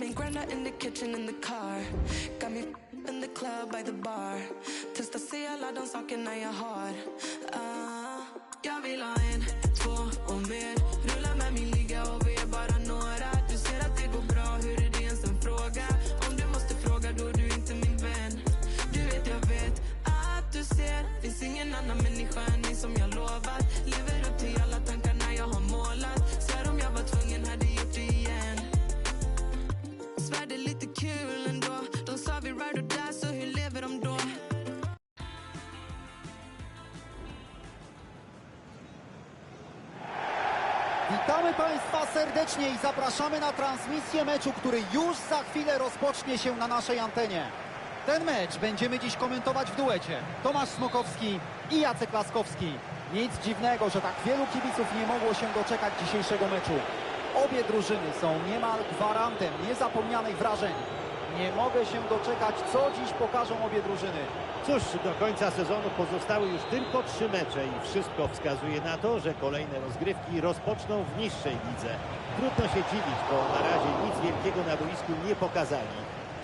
Me grinder in the kitchen in the car. Got me in the club by the bar. Testa se alla de sakerna jag har ah, Jag vill ha Witamy Państwa serdecznie i zapraszamy na transmisję meczu, który już za chwilę rozpocznie się na naszej antenie. Ten mecz będziemy dziś komentować w duecie. Tomasz Smokowski i Jacek Laskowski. Nic dziwnego, że tak wielu kibiców nie mogło się doczekać dzisiejszego meczu. Obie drużyny są niemal gwarantem niezapomnianych wrażeń. Nie mogę się doczekać, co dziś pokażą obie drużyny. Cóż, do końca sezonu pozostały już tylko trzy mecze i wszystko wskazuje na to, że kolejne rozgrywki rozpoczną w niższej lidze. Trudno się dziwić, bo na razie nic wielkiego na boisku nie pokazali.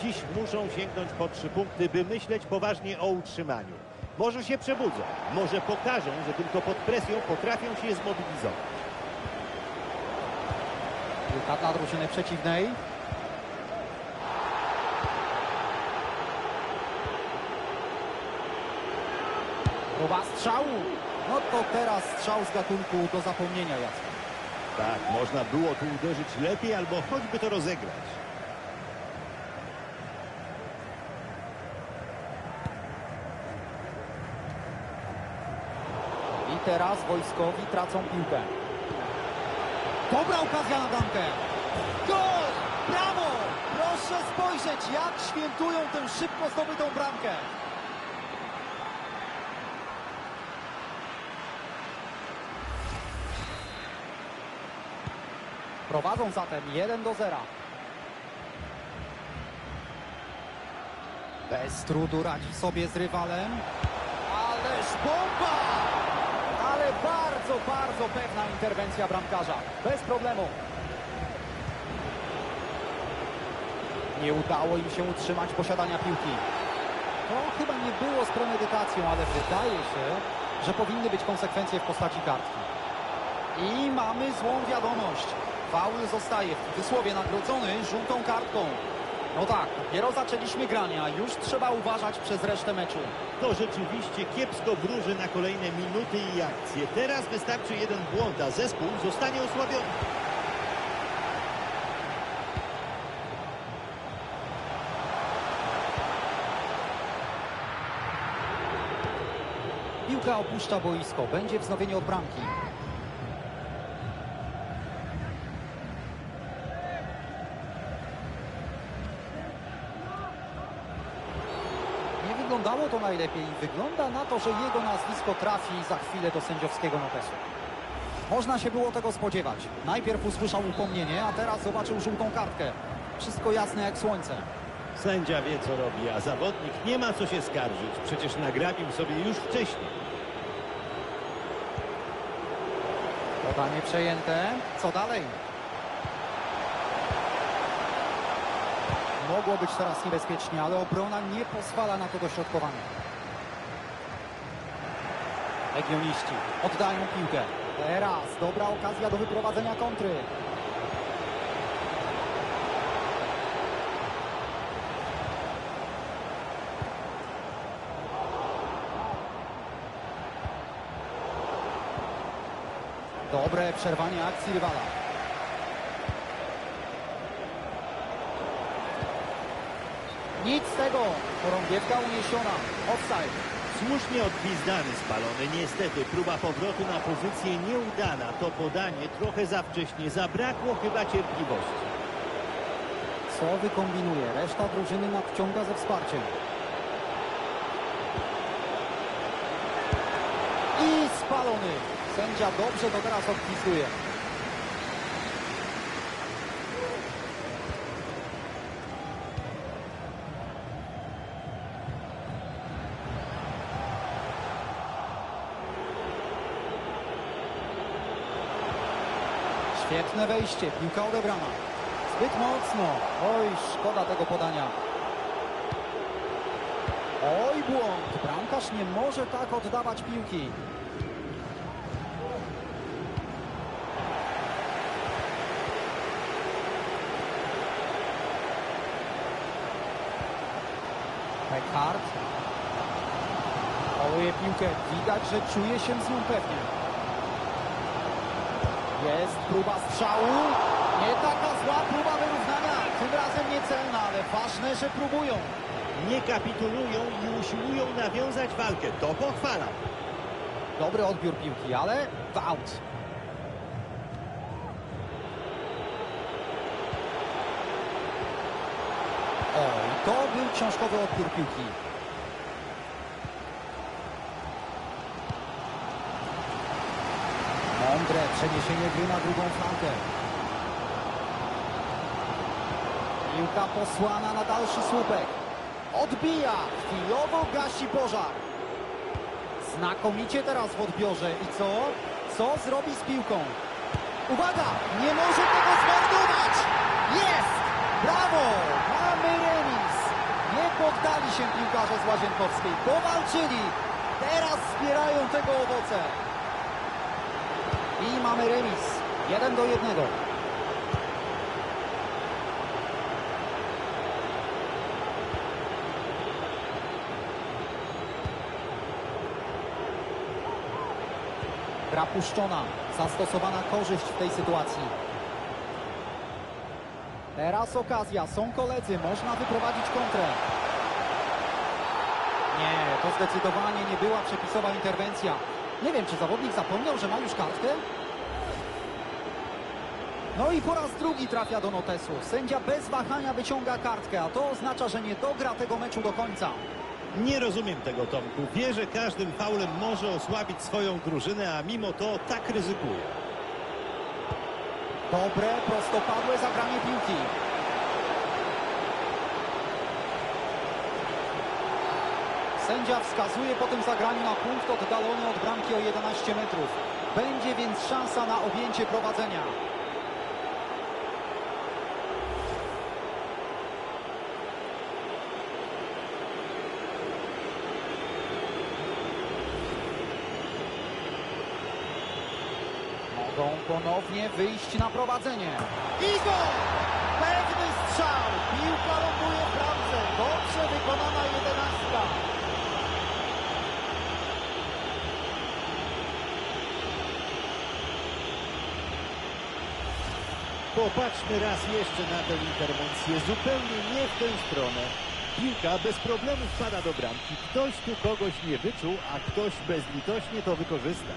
Dziś muszą sięgnąć po trzy punkty, by myśleć poważnie o utrzymaniu. Może się przebudzą, może pokażą, że tylko pod presją potrafią się zmobilizować. Piłka dla drużyny przeciwnej. Próba strzału. No to teraz strzał z gatunku do zapomnienia, Jacek. Tak, można było tu uderzyć lepiej albo choćby to rozegrać. I teraz wojskowi tracą piłkę. Dobra okazja na bramkę. Gol! Brawo! Proszę spojrzeć, jak świętują tę szybko zdobytą bramkę. Prowadzą zatem 1 do 0. Bez trudu radzi sobie z rywalem. Ależ bomba! Ale bardzo, bardzo pewna interwencja bramkarza. Bez problemu. Nie udało im się utrzymać posiadania piłki. To chyba nie było z premedytacją, ale wydaje się, że powinny być konsekwencje w postaci kartki. I mamy złą wiadomość. Faul zostaje w cudzysłowie nagrodzony żółtą kartką. No tak, dopiero zaczęliśmy grania, już trzeba uważać przez resztę meczu. To rzeczywiście kiepsko wróży na kolejne minuty i akcje. Teraz wystarczy jeden błąd, a zespół zostanie osłabiony. Piłka opuszcza boisko, będzie wznowienie od bramki. Nie wyglądało to najlepiej. Wygląda na to, że jego nazwisko trafi za chwilę do sędziowskiego notesu. Można się było tego spodziewać. Najpierw usłyszał upomnienie, a teraz zobaczył żółtą kartkę. Wszystko jasne jak słońce. Sędzia wie co robi, a zawodnik nie ma co się skarżyć. Przecież nagrabił sobie już wcześniej. Podanie przejęte. Co dalej? Mogło być teraz niebezpiecznie, ale obrona nie pozwala na to dośrodkowanie. Legioniści oddają piłkę. Teraz dobra okazja do wyprowadzenia kontry. Dobre przerwanie akcji rywala. Nic z tego. Chorągiewka uniesiona. Offside. Słusznie odgwizdany spalony. Niestety próba powrotu na pozycję nieudana. To podanie trochę za wcześnie. Zabrakło chyba cierpliwości. Co wykombinuje? Reszta drużyny nadciąga ze wsparciem. I spalony. Sędzia dobrze to teraz odpisuje. Świetne wejście. Piłka odebrana. Zbyt mocno. Oj, szkoda tego podania. Oj, błąd. Bramkarz nie może tak oddawać piłki. Eckhart. Poluje piłkę. Widać, że czuje się z nią pewnie. Jest próba strzału. Nie taka zła próba wyrównania. Tym razem niecelna, ale ważne, że próbują. Nie kapitulują i usiłują nawiązać walkę. To pochwalam. Dobry odbiór piłki, ale w out. Oj, to był książkowy odbiór piłki. Mądre przeniesienie gry na drugą flankę. Piłka posłana na dalszy słupek. Odbija, chwilowo gasi pożar. Znakomicie teraz w odbiorze. I co? Co zrobi z piłką? Uwaga! Nie może tego zmarnować! Jest! Brawo! Mamy remis! Nie poddali się piłkarze z Łazienkowskiej. Powalczyli! Teraz zbierają tego owoce. I mamy remis. Jeden do jednego. Gra puszczona. Zastosowana korzyść w tej sytuacji. Teraz okazja. Są koledzy. Można wyprowadzić kontrę. Nie, to zdecydowanie nie była przepisowa interwencja. Nie wiem, czy zawodnik zapomniał, że ma już kartkę? No i po raz drugi trafia do notesu. Sędzia bez wahania wyciąga kartkę, a to oznacza, że nie dogra tego meczu do końca. Nie rozumiem tego, Tomku. Wie, że każdym faulem może osłabić swoją drużynę, a mimo to tak ryzykuje. Dobre, prostopadłe zagranie piłki. Sędzia wskazuje po tym zagraniu na punkt oddalony od bramki o 11 metrów. Będzie więc szansa na objęcie prowadzenia. Mogą ponownie wyjść na prowadzenie. I! Pewny strzał! Piłka ląduje w bramce. Dobrze wykonana jedenastka. Popatrzmy raz jeszcze na tę interwencję. Zupełnie nie w tę stronę. Piłka bez problemu wpada do bramki. Ktoś tu kogoś nie wyczuł, a ktoś bezlitośnie to wykorzysta.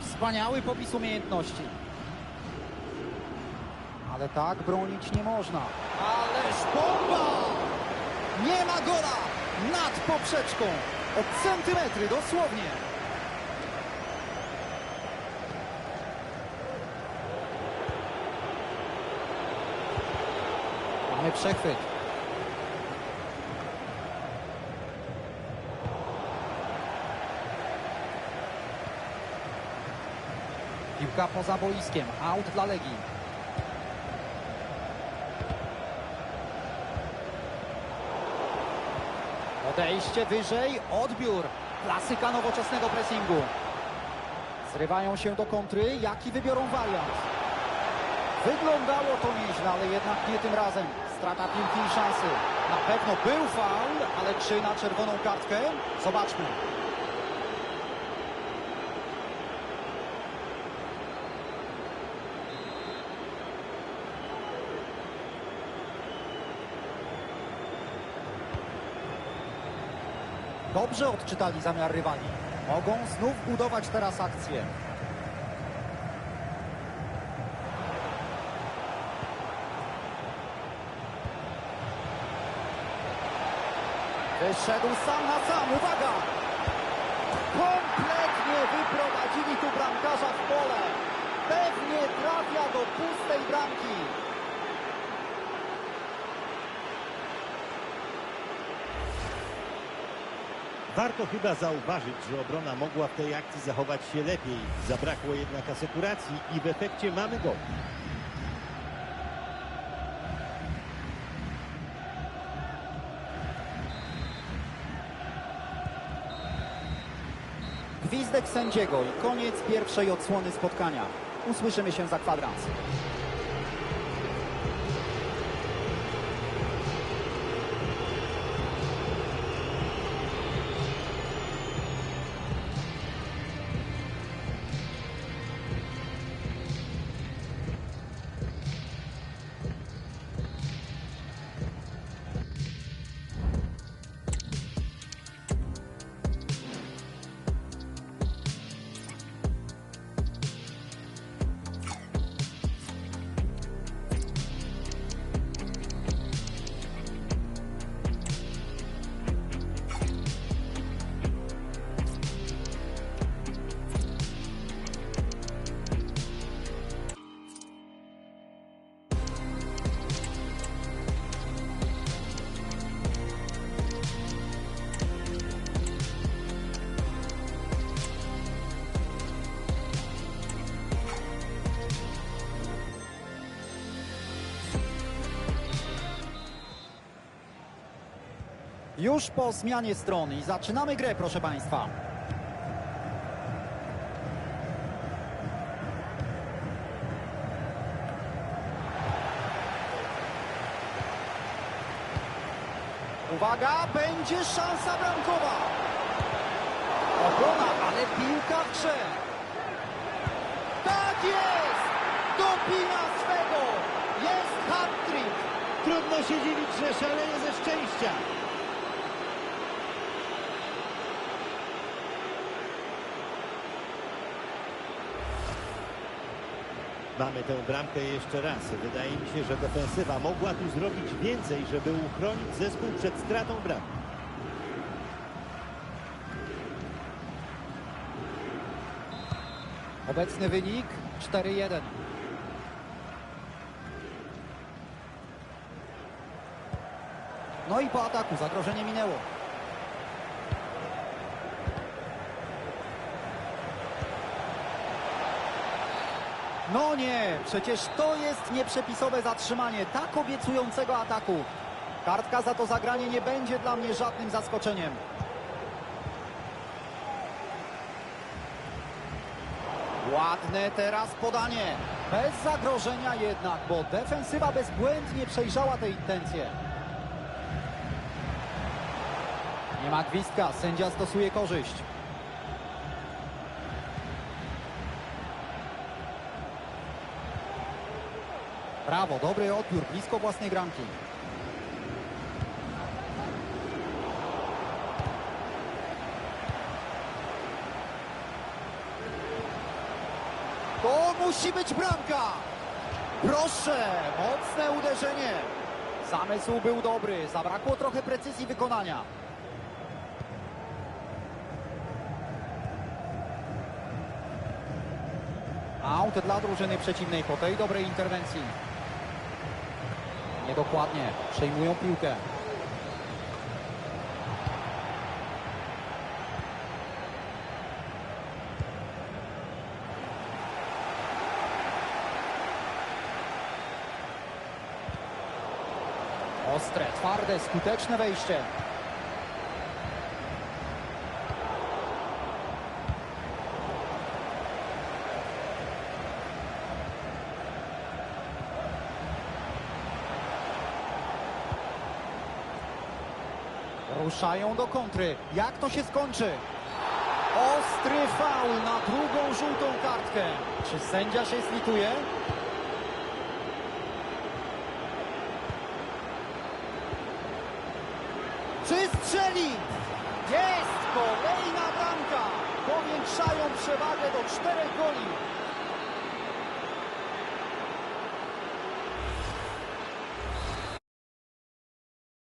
Wspaniały popis umiejętności. Ale tak bronić nie można. Ależ bomba! Nie ma gola! Nad poprzeczką! O centymetry dosłownie! Przechwyt. Piłka poza boiskiem. Out dla Legii. Odejście wyżej. Odbiór. Klasyka nowoczesnego pressingu. Zrywają się do kontry. Jaki wybiorą wariant? Wyglądało to nieźle, ale jednak nie tym razem. Strata piłki i szansy. Na pewno był faul, ale czy na czerwoną kartkę? Zobaczmy. Dobrze odczytali zamiar rywali. Mogą znów budować teraz akcję. Wyszedł sam na sam, uwaga! Kompletnie wyprowadzili tu bramkarza w pole. Pewnie trafia do pustej bramki. Warto chyba zauważyć, że obrona mogła w tej akcji zachować się lepiej. Zabrakło jednak asekuracji i w efekcie mamy gol. Gwizdek sędziego i koniec pierwszej odsłony spotkania. Usłyszymy się za kwadrans. Już po zmianie strony i zaczynamy grę, proszę Państwa. Uwaga, będzie szansa bramkowa. Obrona, ale piłka w grze. Tak jest! Dopina swego! Jest hat-trick! Trudno się dziwić, że szaleje ze szczęścia. Mamy tę bramkę jeszcze raz. Wydaje mi się, że defensywa mogła tu zrobić więcej, żeby uchronić zespół przed stratą bramki. Obecny wynik 4-1. No i po ataku zagrożenie minęło. No nie, przecież to jest nieprzepisowe zatrzymanie tak obiecującego ataku. Kartka za to zagranie nie będzie dla mnie żadnym zaskoczeniem. Ładne teraz podanie. Bez zagrożenia jednak, bo defensywa bezbłędnie przejrzała te intencje. Nie ma gwizdka, sędzia stosuje korzyść. Brawo, dobry odbiór, blisko własnej bramki. To musi być bramka! Proszę, mocne uderzenie. Zamysł był dobry, zabrakło trochę precyzji wykonania. Aut dla drużyny przeciwnej po tej dobrej interwencji. Niedokładnie, przejmują piłkę. Ostre, twarde, skuteczne wejście. Ruszają do kontry. Jak to się skończy? Ostry faul na drugą żółtą kartkę. Czy sędzia się zlituje? Czy strzeli? Jest kolejna bramka. Powiększają przewagę do czterech goli.